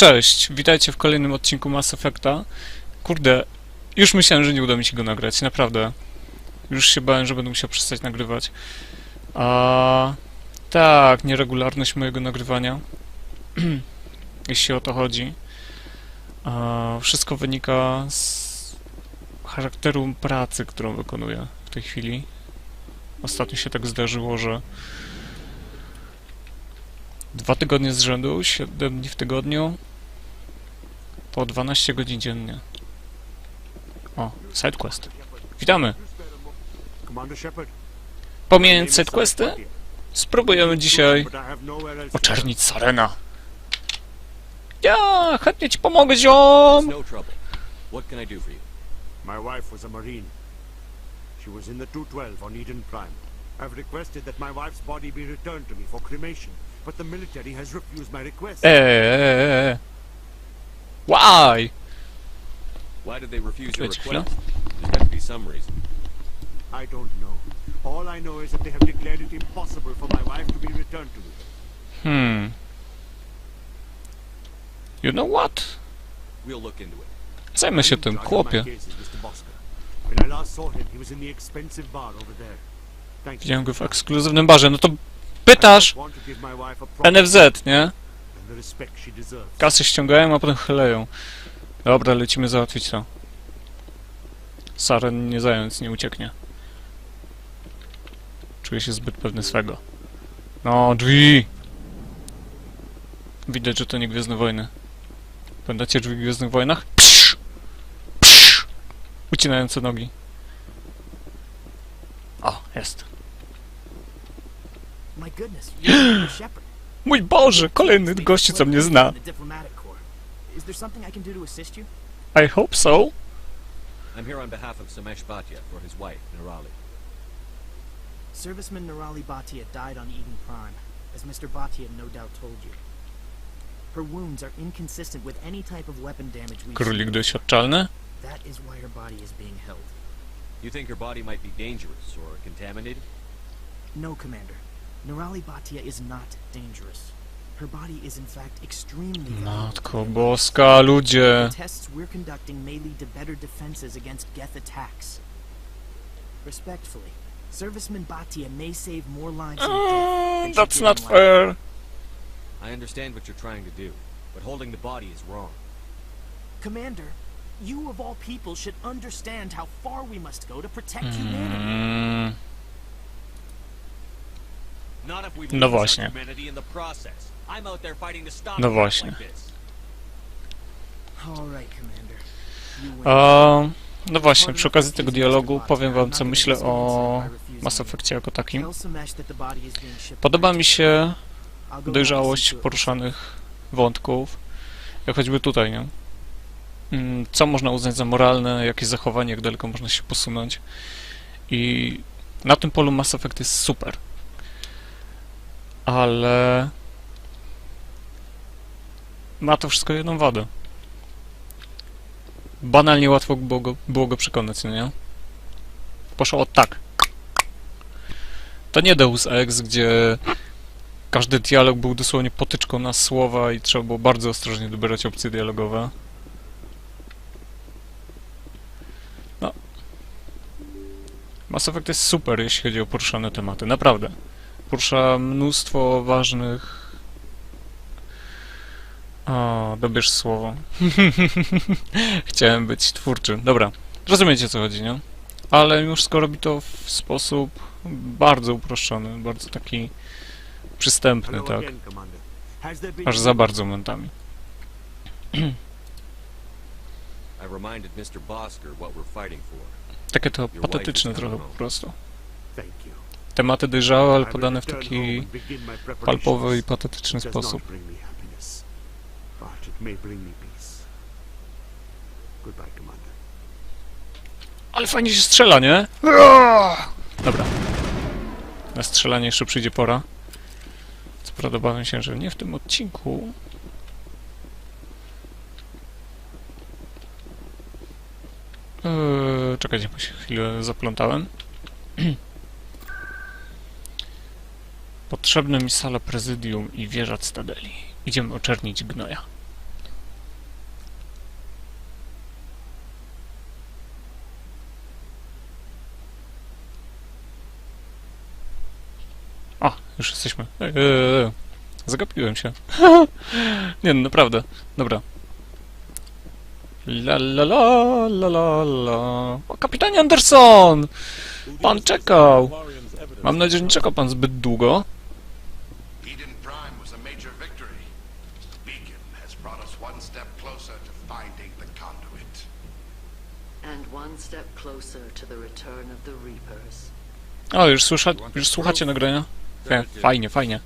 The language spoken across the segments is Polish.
Cześć, witajcie w kolejnym odcinku Mass Effecta. Kurde, już myślałem, że nie uda mi się go nagrać, naprawdę. Już się bałem, że będę musiał przestać nagrywać. A tak, nieregularność mojego nagrywania. jeśli o to chodzi. A, wszystko wynika z charakteru pracy, którą wykonuję w tej chwili. Ostatnio się tak zdarzyło, że dwa tygodnie z rzędu, 7 dni w tygodniu, po 12 godzin dziennie. O, sidequest. Witamy! Pomijając sidequesty, spróbujemy dzisiaj oczernić Sarena. Ja, chętnie ci pomogę, ziom! No. My wife was a Marine. She was in the 212 on Eden Prime. I've requested that my wife's body be returned to me for cremation, but the military has refused my request. Eee, why? Why did they refuse your Wait, request? There's got to be some reason. I don't know. All I know is that they have declared it impossible for my wife to be returned to me. Hmm. You know what? We'll look into it. Zajmę się tym, chłopie. my cases, Mr. Bosker. When I last saw him, he was in the expensive bar over there. Thank you. Widziałem go w ekskluzywnym barze, no to pytasz NFZ, nie? Kasy ściągają, a potem chleją. Dobra, lecimy załatwić to. Saren nie zając, nie ucieknie. Czuję się zbyt pewny swego. No, drzwi! Widać, że to nie Gwiezdne Wojny. Pamiętacie drzwi w Gwiezdnych Wojnach? Psz! Psz! Ucinające nogi. O, jest. My goodness, you're Shepard. Mój Boże, kolejny gościu, co mnie zna. I hope so. I'm here on behalf of Samesh Bhatia for his wife, Nirali. Serviceman Nirali Bhatia died on Eden Prime, as Mr. Bhatia no doubt told you. Her wounds are inconsistent with any type of weapon damage we've Królik seen. doświadczalny. That is why her body is being held. You think her body might be dangerous or contaminated? No, Commander. Nirali Bhatia is not dangerous. Her body is in fact extremely valuable. Matko boska, ludzie. The tests we're conducting may lead to better defenses against Geth attacks. Respectfully, Serviceman Bhatia may save more lives in than that's not in life. fair. I understand what you're trying to do, but holding the body is wrong. Commander, you of all people should understand how far we must go to protect humanity. Mm, Not No things właśnie. Commander. You win. a, no właśnie, przy okazji tego dialogu powiem wam, co myślę o Mass Effectie jako takim. Podoba mi się dojrzałość poruszanych wątków, jak choćby tutaj, nie? Mm, Co można uznać za moralne, jakie zachowanie, jak daleko można się posunąć. I na tym polu Mass Effect jest super. Ale ma to wszystko jedną wadę. Banalnie łatwo było go, było go przekonać, no nie? Poszło od tak. To nie Deus Ex, gdzie każdy dialog był dosłownie potyczką na słowa i trzeba było bardzo ostrożnie dobierać opcje dialogowe. No. Mass Effect jest super, jeśli chodzi o poruszane tematy, naprawdę. Porusza mnóstwo ważnych... O, dobierz słowo. Chciałem być twórczy. Dobra, rozumiecie co chodzi, nie? Ale mimo wszystko robi to w sposób bardzo uproszczony, bardzo taki przystępny, tak. Aż za bardzo momentami. Takie to patetyczne trochę po prostu. Thank you. Tematy dojrzałe, ale podane w taki palpowy i patetyczny sposób. Ale fajnie się strzela, nie? Dobra. Na strzelanie jeszcze przyjdzie pora. Co prawda obawiam się, że nie w tym odcinku. Eee, czekajcie, bo się chwilę zaplątałem. Potrzebne mi sala prezydium i wieża cytadeli. Idziemy oczernić gnoja. A, już jesteśmy. Eee, zagapiłem się. Nie, no, naprawdę. Dobra. La la la la la la. O, kapitanie Anderson! Pan czekał! Mam nadzieję, że nie czekał pan zbyt długo. O, oh, już, słysza, już słuchacie nagrania? Fe, fajnie, fajnie.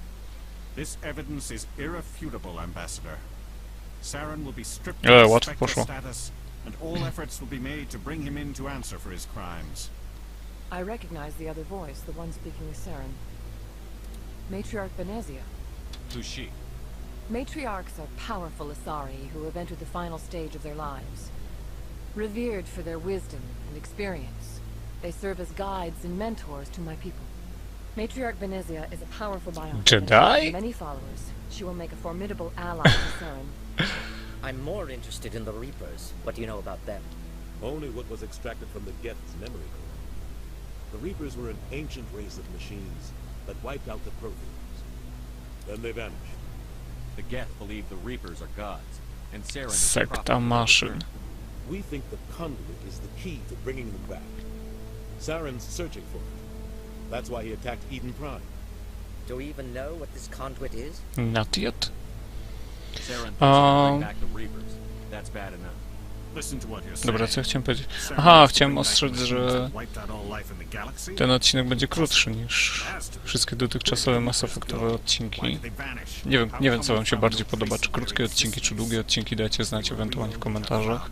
This evidence is irrefutable, Ambassador. Saren will be stripped of his łatwo status, and all efforts will be made to bring him in to answer for his crimes. I recognize the other voice, the one speaking with Saren. Matriarch Benezia. Who's she? Matriarchs are powerful Asari who have entered the final stage of their lives. Revered for their wisdom and experience, they serve as guides and mentors to my people. Matriarch Benezia is a powerful biotic Jedi? many followers. She will make a formidable ally to Saren. I'm more interested in the Reapers. What do you know about them? Only what was extracted from the Geth's memory core. The Reapers were an ancient race of machines that wiped out the Protheans. Then they vanished. The Geth believe the Reapers are gods, and Saren is the Sekta prophet of their maszyn. Return. We think the conduit is the key to bringing them back. Saren's searching for it. That's why he attacked Eden Prime. Do we even know what this conduit is? Not yet. Saren thinks Um, bring back the Reapers. That's bad enough. Dobra, co ja chciałem powiedzieć? Aha, chciałem ostrzec, że ten odcinek będzie krótszy niż wszystkie dotychczasowe Mass Effectowe odcinki. Nie wiem, nie wiem co wam się bardziej podoba, czy krótkie odcinki, czy długie odcinki, dajcie znać ewentualnie w komentarzach.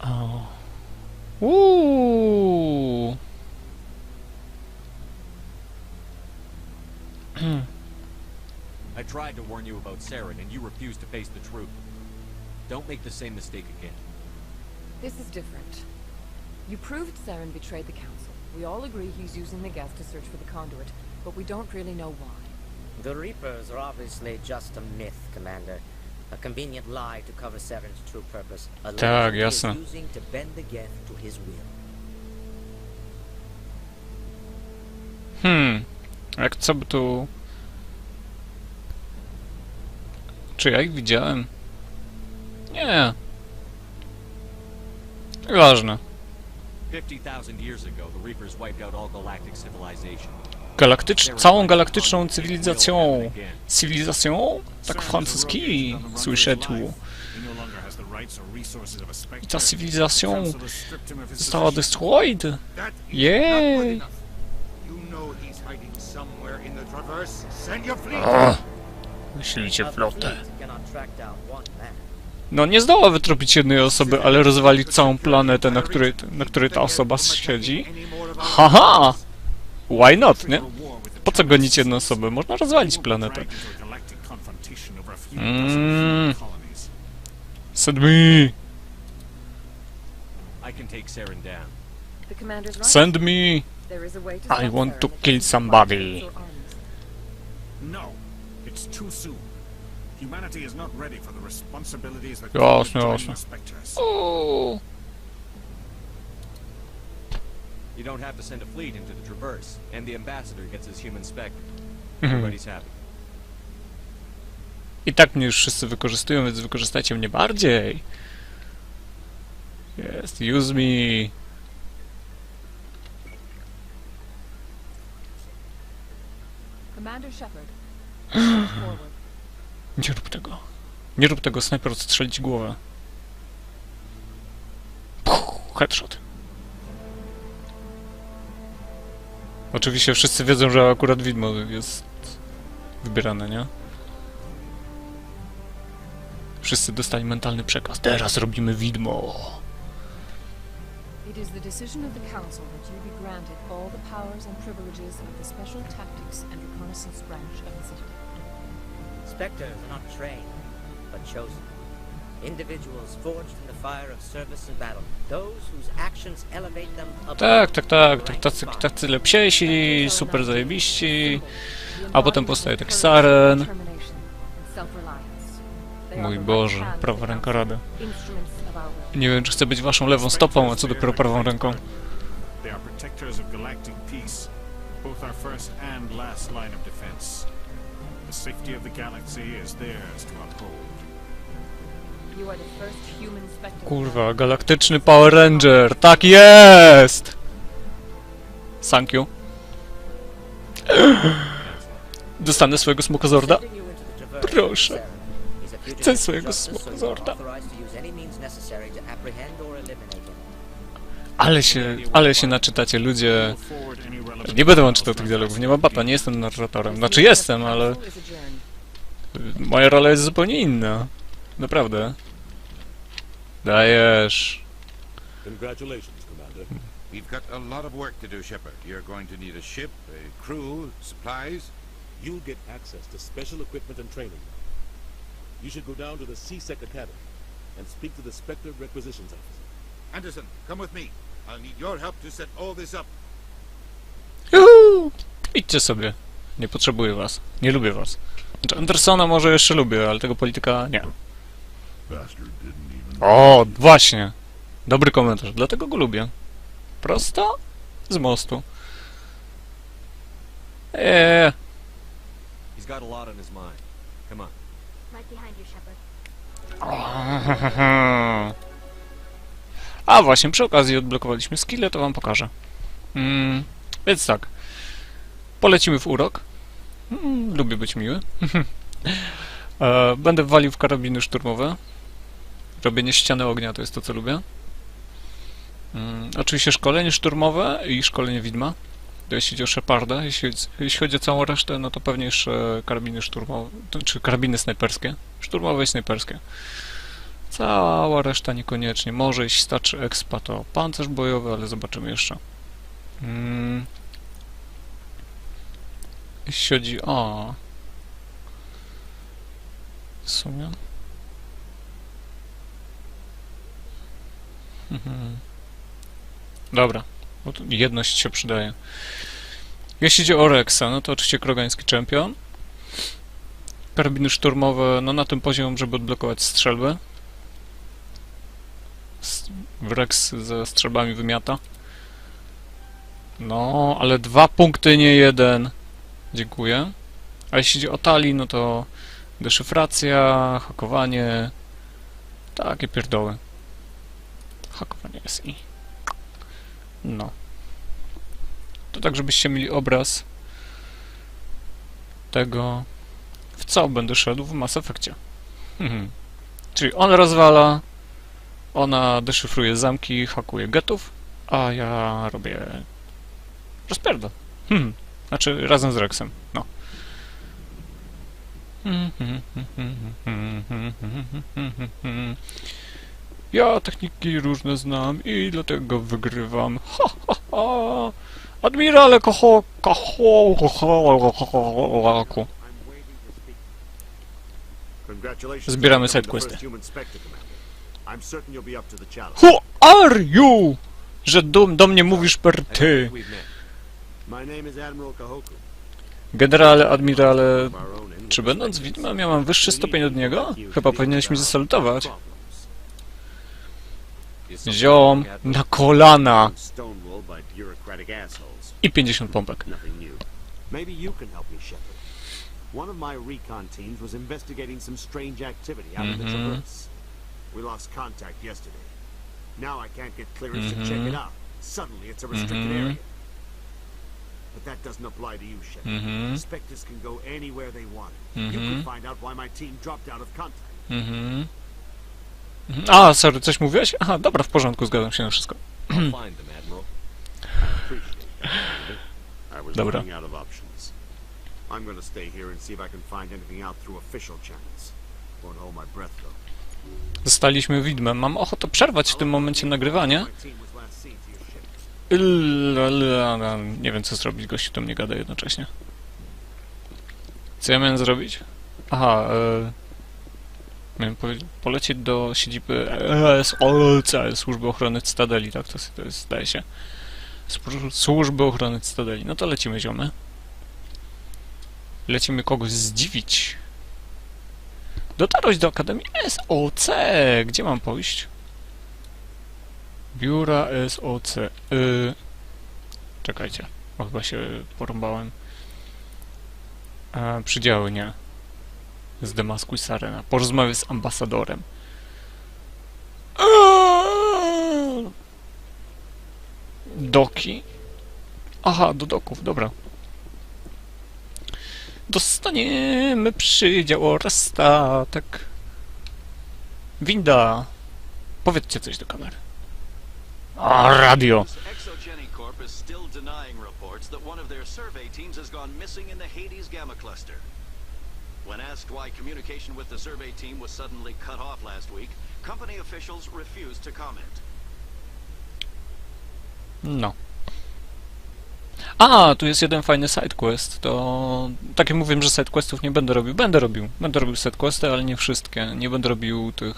O. Uuu. I tried to warn you about Saren, and you refused to face the truth. Don't make the same mistake again. This is different. You proved Saren betrayed the Council. We all agree he's using the gas to search for the conduit, but we don't really know why. The Reapers are obviously just a myth, Commander. A convenient lie to cover Saren's true purpose. A Tak, legend he is jasne. using to bend the Geth to his will. Hmm. Jak co by tu... Czy ja ich widziałem? Nie. Ważne. 50,000 years ago, the Reapers wiped out all galactic civilization. Galaktycz... Całą galaktyczną cywilizacją. Cywilizacją? Tak francuski słyszę tu. no longer has the rights or resources of a Spectre. I ta his została destroyed. That is not Yay. good enough. You know he's hiding somewhere in the Traverse. Send your fleet. O, myślicie flotę. No nie zdoła wytropić jednej osoby, ale rozwalić całą planetę, na której, na której ta osoba siedzi. Haha! Why not, nie? Po co gonić jedną osobę? Można rozwalić planetę. Mm. Send me! Send me! I want to kill somebody. No, it's too soon. Humanity is not ready for the responsibilities that Jasne, come with joining jasne. Uuu. You don't have to send a fleet into the Traverse, and the Ambassador gets his human spec. Mhm. Everybody's happy. I tak mnie już wszyscy wykorzystują, więc wykorzystajcie mnie bardziej. Jest, use me. Commander Shepard, forward. Nie rób tego. Nie rób tego, snajper odstrzelić głowę. Puh, headshot. Oczywiście wszyscy wiedzą, że akurat widmo jest wybierane, nie? Wszyscy dostali mentalny przekaz. Teraz robimy widmo. It is the decision of the Council that you be granted all the powers and privileges of the Special Tactics and Reconnaissance branch of the Citadel. Spectres are not trained, but chosen. Individuals forged from the fire of service and battle. Those whose actions elevate them above Tak, tak, tak. tak tacy, tacy lepsiejsi, super zajebiści. A potem powstaje courage, Saren. Mój Boże, prawa ręka will. Nie wiem, czy chcę być waszą lewą stopą, a co dopiero prawą ręką. They are protectors of galactic peace. both our first and last line of defense. The safety of the galaxy is theirs to uphold. You are the first human spectator. Kurwa, galaktyczny Power Ranger! Tak jest! Thank you. Dostanę swojego smokozorda? Proszę. Chcę swojego smokozorda. Ale się, ale się naczytacie, ludzie. Nie będę czytał to tych dialogów, nie ma bata, nie jestem narratorem. Znaczy jestem, ale moja rola jest zupełnie inna. Naprawdę. Dajesz. Congratulations, Commander. We've got a lot of work to do, Shepard. You're going to need a ship, a crew, supplies. You'll get access to special equipment and training. You should go down to the CSEC Academy and speak to the Spectre Requisitions Officer. Anderson, come with me. I'll need your help to set all this up. Juhu! Idźcie sobie. Nie potrzebuję was. Nie lubię was. Znaczy Andersona może jeszcze lubię, ale tego polityka nie. O, właśnie. Dobry komentarz, dlatego go lubię. Prosto? Z mostu. Eee. He's got a lot on his mind. Come on. Right behind you, Shepard. A właśnie, przy okazji odblokowaliśmy skille, to wam pokażę. Mm, więc tak. Polecimy w urok. Mm, lubię być miły. e, będę walił w karabiny szturmowe. Robienie ściany ognia to jest to, co lubię. Mm, oczywiście szkolenie szturmowe i szkolenie widma. Jeśli chodzi o Sheparda. Jeśli, jeśli chodzi o całą resztę, no to pewnie jeszcze karabiny szturmowe, czy karabiny snajperskie. Szturmowe i snajperskie. Cała reszta niekoniecznie. Może jeśli starczy expa, to pancerz bojowy, ale zobaczymy jeszcze. Mm. Jeśli chodzi o... W sumie... Mhm. Dobra, jedność się przydaje. Jeśli chodzi o Rexa, no to oczywiście krogański czempion. Karabiny szturmowe, no na tym poziomie, żeby odblokować strzelbę. S- Rex ze strzelbami wymiata. No, ale dwa punkty, nie jeden. Dziękuję. A jeśli chodzi o tali, no to deszyfracja, hakowanie, takie pierdoły. Hakowanie SI. No. To tak, żebyście mieli obraz tego, w co będę szedł w Mass Effectie. Mhm. Czyli on rozwala, ona deszyfruje zamki, hakuje getów, a ja robię rozpierdol. Hmm. Znaczy razem z Rexem, no. Ja techniki różne znam i dlatego wygrywam. Ha, ha, ha. Admirale kocho, kocho. Zbieramy sidequesty. I'm certain you'll be up to the challenge. Who are you? Że do, do mnie mówisz per ty. My name is Admiral Kahoku. Generale, admirale, Of czy będąc widmem ja mam wyższy stopień od niego? Chyba powinieneś mi zasalutować. Ziom, na kolana. I 50 pompek. One of my recon teams was investigating some strange activity out in the Mhm. Traverse. We lost contact yesterday. Now I can't get clearance to check it Mhm. out. Suddenly it's a restricted Mhm. area. But that doesn't apply to you, Shepard. Mhm, Spectres can go anywhere they want. You can find out why my team dropped out of contact. mhm. A, sorry, coś mówiłeś? Aha, dobra, w porządku, zgadzam się na wszystko. I'll find them, Admiral. Appreciate that. Commander. I was Dobra. running out of options. I'm gonna stay here and see if I can find anything out through official channels. Won't hold my breath though. Zostaliśmy widmem. Mam ochotę przerwać w tym momencie nagrywanie. Nie wiem co zrobić, gościu do mnie gada jednocześnie. Co ja miałem zrobić? Aha, e... Miałem polecieć do siedziby SOLC, Służby Ochrony Cytadeli, tak to, to jest, zdaje się. Służ- Służby Ochrony Cytadeli. No to lecimy, ziomy. Lecimy kogoś zdziwić. Dotarłeś do Akademii SOC. Gdzie mam pójść? Biura SOC. Y... Czekajcie. O, chyba się porąbałem. E, przydziały, nie. Z Damasku Sarena. Porozmawiaj z ambasadorem. Doki? Aha, do doków, dobra. Dostaniemy przydział oraz statek. Winda. Powiedzcie coś do kamery. A, radio. When asked why communication with the survey team was suddenly cut off last week, company officials refused to comment. No. A, tu jest jeden fajny sidequest. To tak jak mówiłem, że sidequestów nie będę robił. Będę robił. Będę robił sidequesty, ale nie wszystkie. Nie będę robił tych.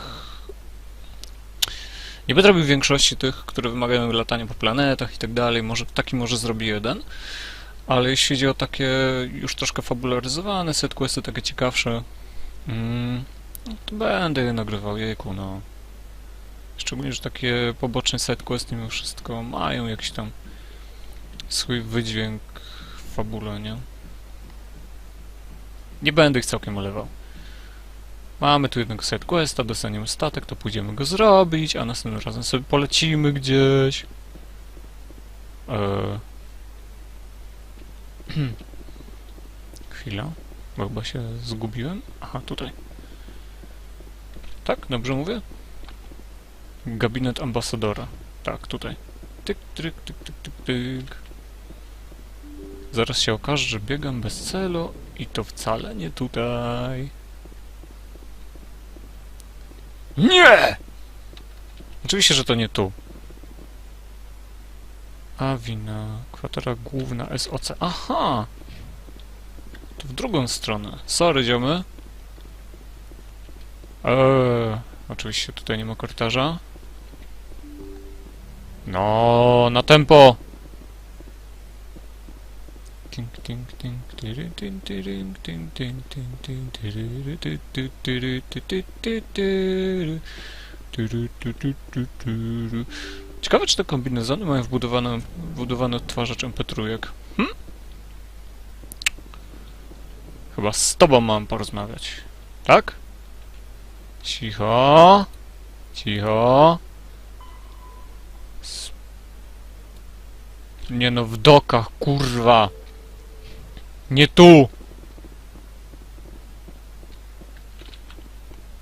Nie będę robił większości tych, które wymagają latania po planetach i tak dalej. Może taki może zrobię jeden. Ale jeśli chodzi o takie już troszkę fabularyzowane sidequesty, takie ciekawsze, mm, no to będę je nagrywał. Jejku, no. Szczególnie, że takie poboczne sidequesty mimo wszystko mają jakiś tam swój wydźwięk w fabule, nie? Nie będę ich całkiem olewał. Mamy tu jednego sidequesta, dostaniemy statek, to pójdziemy go zrobić, a następnym razem sobie polecimy gdzieś. Eee. Chwila, bo chyba się zgubiłem. Aha, tutaj. Tak? Dobrze mówię? Gabinet ambasadora. Tak, tutaj. Tyk, tyk, tyk, tyk, tyk. Zaraz się okaże, że biegam bez celu i to wcale nie tutaj. Nie! Oczywiście, że to nie tu. A wina, kwatera główna SOC. Aha! To w drugą stronę. Sorry, ziomy. Eee, oczywiście tutaj nie ma korytarza. No, na tempo! Ciekawe, czy te kombinezony mają wbudowane, wbudowany odtwarzacz MP3. Hm? Chyba z tobą mam porozmawiać. Tak? Cicho. Cicho. Nie no, w dokach, kurwa. Nie tu!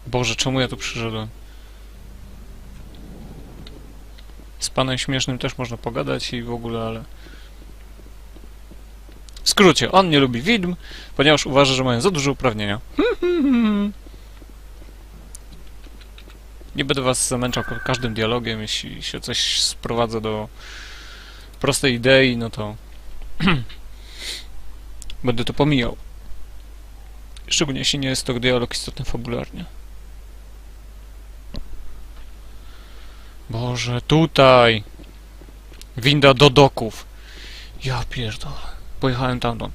Boże, czemu ja tu przyszedłem? Z panem śmiesznym też można pogadać i w ogóle, ale... W skrócie, on nie lubi widm, ponieważ uważa, że mają za duże uprawnienia. Nie będę was zamęczał ka- każdym dialogiem, jeśli się coś sprowadza do prostej idei, no to będę to pomijał. Szczególnie jeśli nie jest to dialog istotny fabularnie. Boże, tutaj! Winda do doków. Ja pierdolę. Pojechałem tamtąd.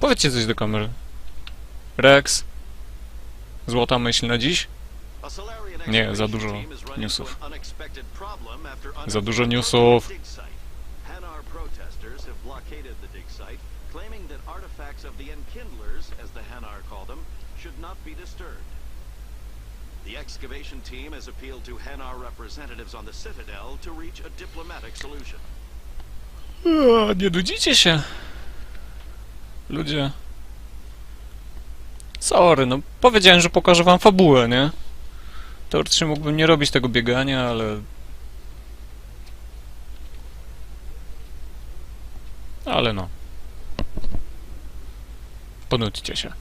Powiedzcie coś do kamery. Rex? Złota myśl na dziś? Nie, za dużo newsów. Za dużo newsów. Claiming that artifacts of the Enkindlers, as the Hanar call them, should not be disturbed. The excavation team has appealed to Hanar representatives on the Citadel to reach a diplomatic solution. Eee, Nie nudzicie się? Ludzie. Sorry, no powiedziałem, że pokażę wam fabułę, nie? Teoretycznie mógłbym nie robić tego biegania, ale... Ale no. Ponudźcie się.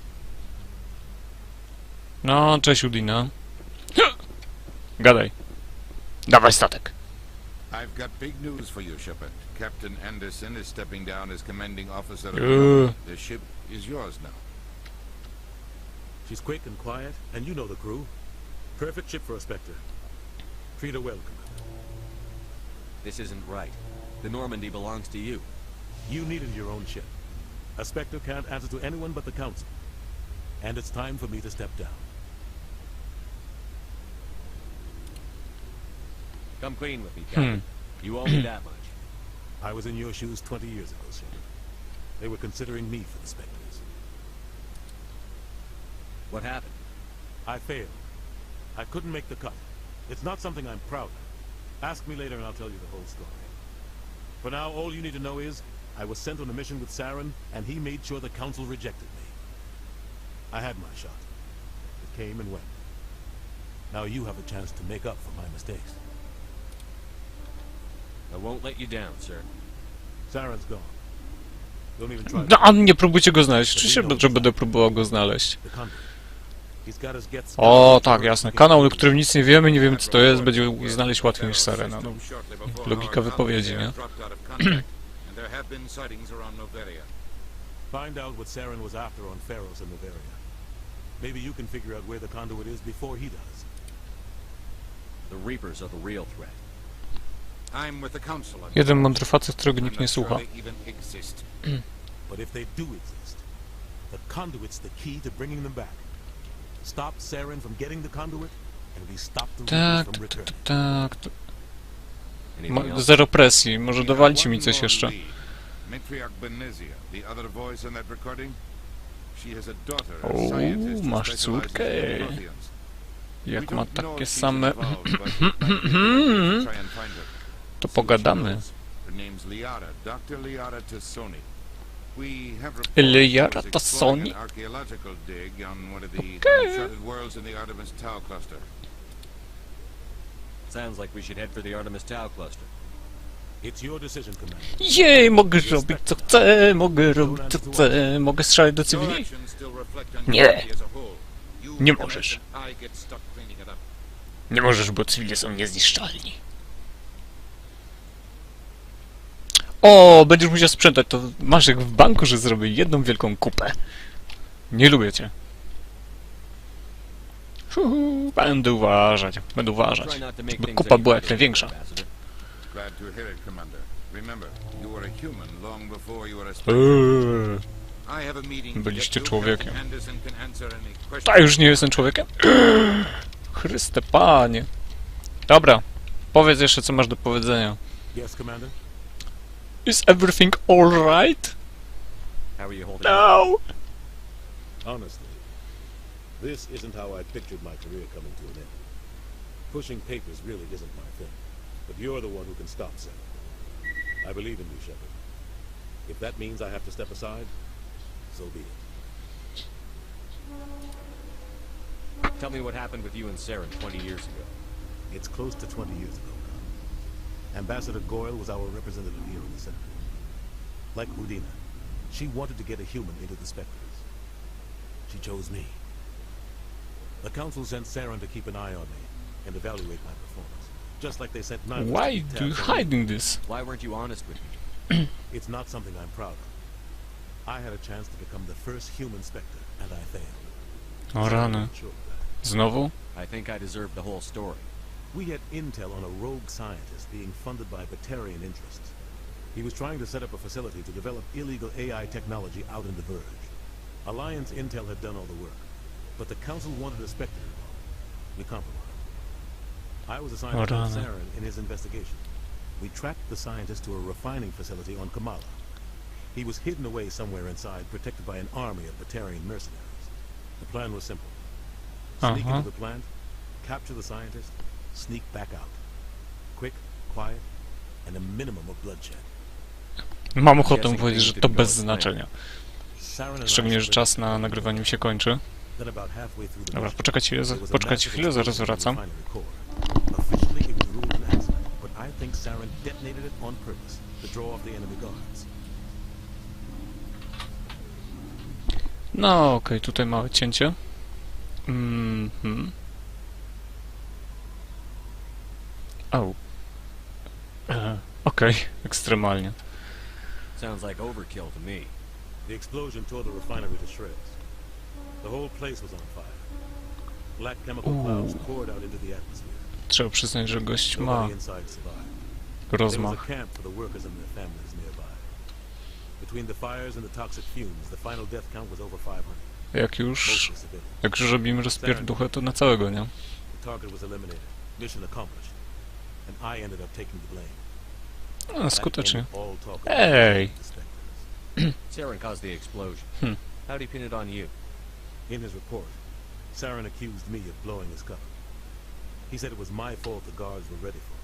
No, cześć Udina. Gadaj. Dawaj statek. I've got big news for you, Shepard. Captain Anderson is stepping down as commanding officer of the Uh. The ship is yours now. She's quick and quiet, and you know the crew. Perfect ship for a Spectre. Treat her well, Commander. This isn't right. The Normandy belongs to you. You needed your own ship. A Spectre can't answer to anyone but the Council. And it's time for me to step down. Come clean with me, Captain. Hmm. You owe me that much. I was in your shoes 20 years ago, Shepard. They were considering me for the Spectres. What happened? I failed. I couldn't make the cut. It's not something I'm proud of. Ask me later and I'll tell you the whole story. For now, all you need to know is, I was sent on a mission with Saren, and he made sure the Council rejected me. I had my shot. It came and went. Now you have a chance to make up for my mistakes. I won't let you down, sir. Saren's gone. Don't even try No, nie próbujcie go znaleźć. Oczywiście, że będę próbował go znaleźć. O, tak, jasne. Kanał, o którym nic nie wiemy, nie wiemy co to jest, będzie znaleźć łatwiej niż Serena. No, logika wypowiedzi, nie? Have been sightings around Noveria. Find out what Saren was after on Pharos and Noveria. Maybe you can figure out where the conduit is before he does. The Reapers are the real threat. I'm with the council. Jeden mądry facet, którego nikt nie słucha. But if they do exist, the conduit's the key to bringing them back. Stop Saren from getting the conduit, and we stop the Tak, Reapers from tak, returning. tak, tak. Zero presji, może have mi coś jeszcze. Matriarch Benezia, the other voice in that recording? She has a daughter, a oh, scientist máš cůrky. Jak má takie samé... to pogadamy. liara Tassoni? Okay. Sounds like we should head for the Artemis Tau cluster. Jej, mogę robić co chcę, mogę robić co chcę, mogę strzelać do cywili? Nie. Nie możesz. Nie możesz, bo cywile są niezniszczalni. O, będziesz musiał sprzedać, to masz jak w banku, że zrobię jedną wielką kupę. Nie lubię cię. Będę uważać, będę uważać. Try not to make By things kupa była jak największa. Glad to hear it, Commander. Remember, you were a human long before you were a. Eee, I have a meeting Byliście człowiekiem. Captain Anderson can answer any questions. Ta już nie jestem człowiekiem? Chryste panie. Dobra, powiedz jeszcze co masz do powiedzenia. Yes, Commander? Is everything alright? How are you holding up? No! Honestly, this isn't how I pictured my career coming to an end. Pushing papers really isn't my thing. But you're the one who can stop Saren. I believe in you, Shepard. If that means I have to step aside, so be it. Tell me what happened with you and Saren 20 years ago. It's close to 20 years ago now. Ambassador Goyle was our representative here in the Senate. Like Houdina, she wanted to get a human into the Spectres. She chose me. The Council sent Saren to keep an eye on me and evaluate my performance. Just like they sent Nyla Why keep do you tabs on me. hiding this? Why weren't you honest with me? It's not something I'm proud of. I had a chance to become the first human Spectre, and I failed. Oh, o rany. Sure. Znowu? I think I deserve the whole story. We had intel on a rogue scientist being funded by Batarian interests. He was trying to set up a facility to develop illegal AI technology out in the Verge. Alliance Intel had done all the work, but the Council wanted a Spectre involved. We compromised. I was assigned to help Rany. Saren in his investigation. We tracked the scientist to a refining facility on Kamala. He was hidden away somewhere inside, protected by an army of Batarian mercenaries. The plan was simple. Sneak Uh-huh. into the plant, capture the scientist, sneak back out. Quick, quiet, and a minimum of bloodshed. Mam ochotę powiedzieć, że to bez znaczenia. Szczególnie, że czas na nagrywanie mi się kończy. Dobra, mission, poczekajcie chwilę, zaraz wracam. the refinery core. Officially it was ruled an accident, but I think Saren detonated it on purpose to draw off the enemy guards. No, okej, tutaj małe cięcie. Mhm. Au. E, Okej, ekstremalnie. Sounds like overkill to me. The explosion tore the refinery to shreds. The whole place was on fire. Black chemical clouds poured out into the atmosphere. Trzeba przyznać, że gość ma rozmach. camp for the workers and their families nearby. Between the fires and the toxic fumes, the final death count was over 500, Jak już, jak już robimy rozpierduchę, to na całego, nie? No, skutecznie. Ej! Saren caused the explosion. Hmm. How'd he pin it on you? In his report, Saren accused me of blowing his cover. He said it was my fault the guards were ready for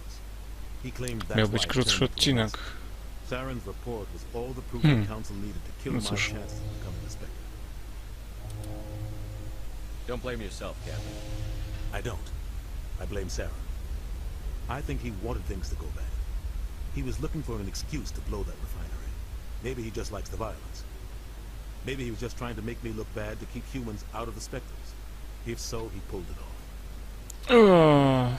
Miał why być krótszy to odcinek. us. Saren's report was all the proof Hmm. the council needed to kill No cóż. chances of becoming a Spectre. Don't blame yourself, Captain. I don't. I blame Saren. I think he wanted things to go bad. He was looking for an excuse to blow that refinery. Maybe he just likes the violence. Maybe he was just trying to make me look bad to keep humans out of the Spectres. If so, he pulled it off. Oh,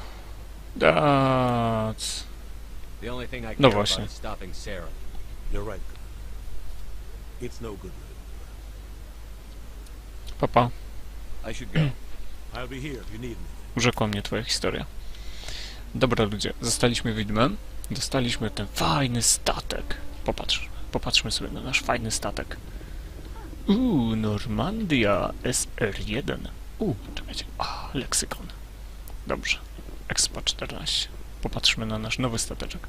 that's... The only thing I care No właśnie. is stopping Saren. You're right. It's no good living. Papa, I should go. I'll be here if you need me. urzekła mnie twoja historia. Dobra ludzie, zostaliśmy widmem. Dostaliśmy ten fajny statek. Popatrz, popatrzmy sobie na nasz fajny statek. Uuu, Normandia SR1. Uuu, czekajcie. A, leksykon. Dobrze. Expo 14. Popatrzmy na nasz nowy stateczek.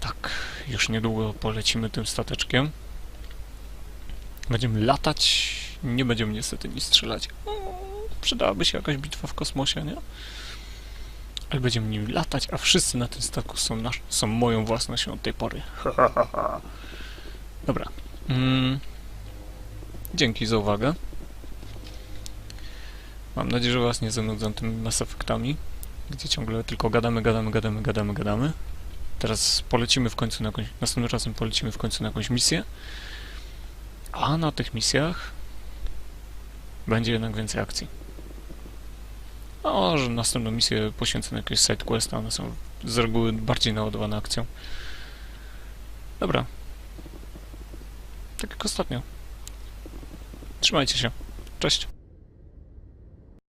Tak, już niedługo polecimy tym stateczkiem. Będziemy latać. Nie będziemy niestety nic strzelać. Przydałaby się jakaś bitwa w kosmosie, nie? Ale będziemy nim latać, a wszyscy na tym statku są, nasz, są moją własnością od tej pory. Dobra. Mm. Dzięki za uwagę. Mam nadzieję, że was nie zanudzą tymi Mass Effectami, gdzie ciągle tylko gadamy, gadamy, gadamy, gadamy, gadamy. Teraz polecimy w końcu na jakąś, następnym razem polecimy w końcu na jakąś misję. A na tych misjach będzie jednak więcej akcji. No, że następną misję poświęcę na jakieś side questa, one są z reguły bardziej naładowane akcją. Dobra. Tak jak ostatnio. Trzymajcie się. Cześć.